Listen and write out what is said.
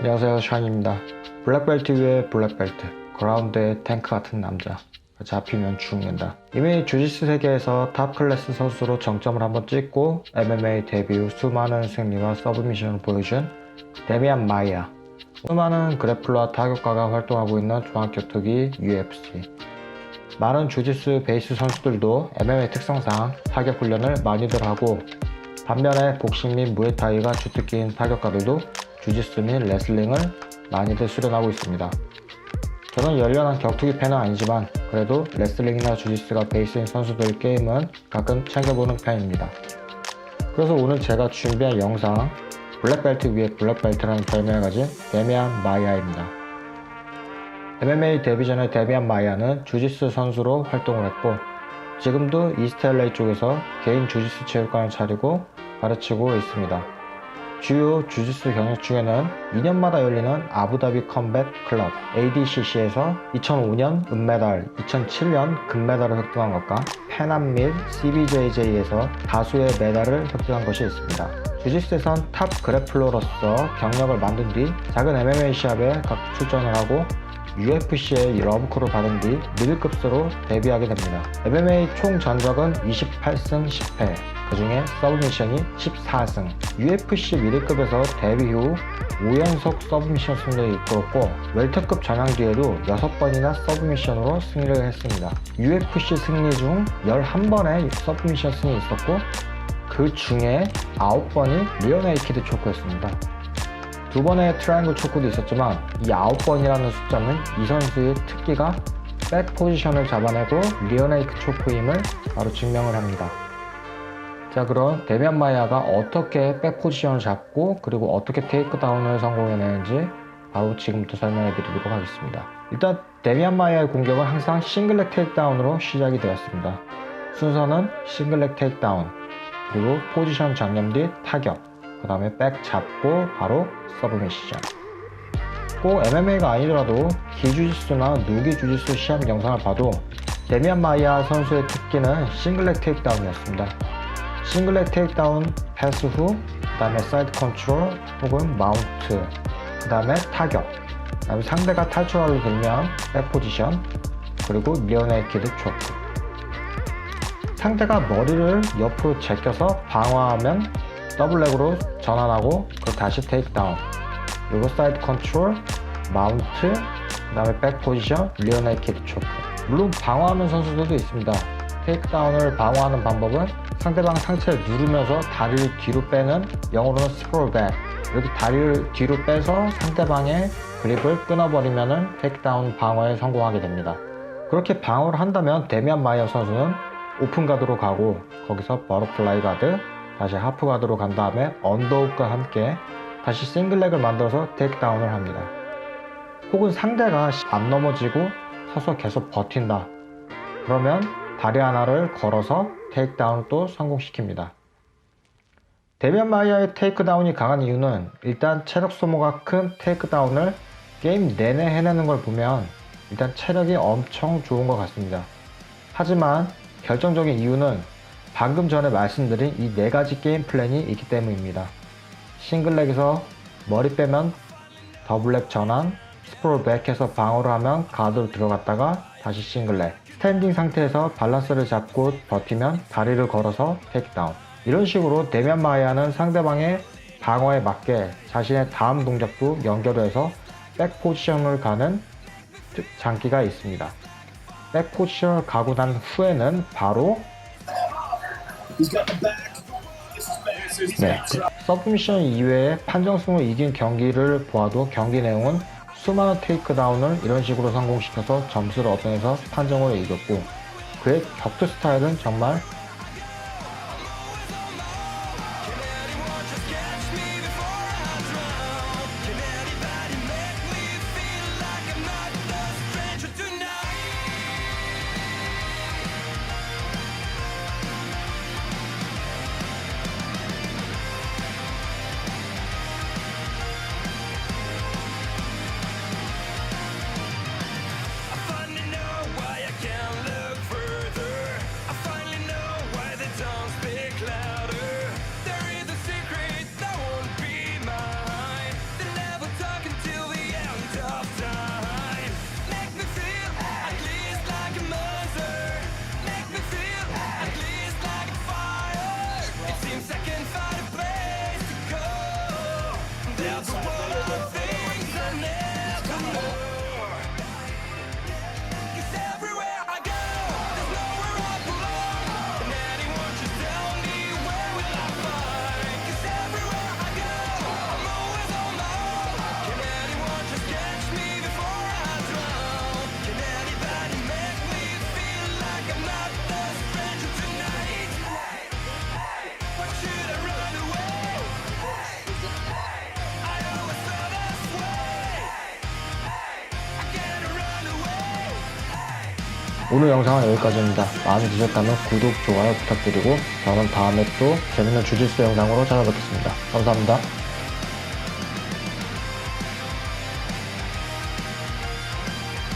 안녕하세요 샤인입니다. 블랙벨트 위에 블랙벨트. 그라운드에 탱크 같은 남자. 잡히면 죽는다. 이미 주짓수 세계에서 탑 클래스 선수로 정점을 한번 찍고 MMA 데뷔 후 수많은 승리와 서브미션을 보여준 데미안 마이아. 수많은 그래플러와 타격가가 활동하고 있는 종합격투기 UFC. 많은 주짓수 베이스 선수들도 MMA 특성상 타격 훈련을 많이들 하고 반면에 복싱 및 무에타이가 주특기인 타격가들도 주짓수 및 레슬링을 많이들 수련하고 있습니다. 저는 열렬한 격투기 팬은 아니지만 그래도 레슬링이나 주짓수가 베이스인 선수들 게임은 가끔 챙겨보는 편입니다. 그래서 오늘 제가 준비한 영상 블랙벨트 위에 블랙벨트라는 별명을 가진 데미안 마이아입니다. MMA 데뷔 전에 데미안 마이아는 주짓수 선수로 활동을 했고 지금도 LA 쪽에서 개인 주짓수 체육관을 차리고 가르치고 있습니다. 주요 주짓수 경력 중에는 2년마다 열리는 아부다비 컴뱃 클럽 ADCC에서 2005년 은메달, 2007년 금메달을 획득한 것과 페남 및 CBJJ에서 다수의 메달을 획득한 것이 있습니다. 주짓수에선 탑 그래플러로서 경력을 만든 뒤 작은 MMA 시합에 각 출전을 하고 UFC의 러브콜을 받은 뒤 미들급수로 데뷔하게 됩니다. MMA 총 전적은 28승 10패, 그 중에 서브미션이 14승. UFC 미들급에서 데뷔 후 5연속 서브미션 승리를 이끌었고 웰터급 전향 뒤에도 6번이나 서브미션으로 승리를 했습니다. UFC 승리 중 11번의 서브미션 승이 있었고 그 중에 9번이 리어네이키드 초크였습니다. 두 번의 트라이앵글 초크도 있었지만 이 9번이라는 숫자는 이 선수의 특기가 백 포지션을 잡아내고 리어네이크 초크임을 바로 증명을 합니다. 자 그럼 데미안 마이아가 어떻게 백 포지션을 잡고 그리고 어떻게 테이크다운을 성공해내는지 바로 지금부터 설명해 드리도록 하겠습니다. 일단 데미안 마이아의 공격은 항상 싱글렉 테이크다운으로 시작이 되었습니다. 순서는 싱글렉 테이크다운 그리고 포지션 정념 뒤 타격 그 다음에 백 잡고 바로 서브미시전 꼭 MMA가 아니더라도 기주짓수나 누기주짓수 시합 영상을 봐도 데미안 마이아 선수의 특기는 싱글렉 테이크다운이었습니다. 싱글렉 테이크다운 패스 후, 그 다음에 사이드 컨트롤 혹은 마운트, 그 다음에 타격, 그 다음에 상대가 탈출하려 들면 백 포지션, 그리고 리어네이키드 초크. 상대가 머리를 옆으로 제껴서 방어하면 더블렉으로 전환하고 그 다시 테이크다운. 그리고 사이드 컨트롤 마운트 그 다음에 백 포지션 리어네이키드 초크 물론 방어하는 선수들도 있습니다 테이크다운을 방어하는 방법은 상대방 상체를 누르면서 다리를 뒤로 빼는 영어로는 스프롤백 이렇게 다리를 뒤로 빼서 상대방의 그립을 끊어버리면 테이크다운 방어에 성공하게 됩니다 그렇게 방어를 한다면 데미안 마이어 선수는 오픈 가드로 가고 거기서 버터플라이 가드 다시 하프 가드로 간 다음에 언더욱과 함께 다시 싱글렉을 만들어서 테이크다운을 합니다. 혹은 상대가 안 넘어지고 서서 계속 버틴다. 그러면 다리 하나를 걸어서 테이크다운 또 성공시킵니다. 데비안 마이아의 테이크다운이 강한 이유는 일단 체력 소모가 큰 테이크다운을 게임 내내 해내는 걸 보면 일단 체력이 엄청 좋은 것 같습니다. 하지만 결정적인 이유는 방금 전에 말씀드린 이 네 가지 게임 플랜이 있기 때문입니다. 싱글렉에서 머리 빼면 더블렉 전환, 스프롤 백해서 방어를 하면 가드로 들어갔다가 다시 싱글렉, 스탠딩 상태에서 밸런스를 잡고 버티면 다리를 걸어서 테이크다운. 이런 식으로 데미안 마이아는 상대방의 방어에 맞게 자신의 다음 동작도 연결해서 백 포지션을 가는 장기가 있습니다. 백 포지션을 가고 난 후에는 바로 네. 서브미션 이외에 판정승을 이긴 경기를 보아도 경기 내용은 수많은 테이크다운을 이런 식으로 성공시켜서 점수를 얻어내서 판정으로 이겼고 그의 격투 스타일은 정말 오늘 영상은 여기까지입니다. 마음에 드셨다면 구독, 좋아요 부탁드리고 저는 다음에 또 재밌는 주짓수 영상으로 찾아뵙겠습니다. 감사합니다.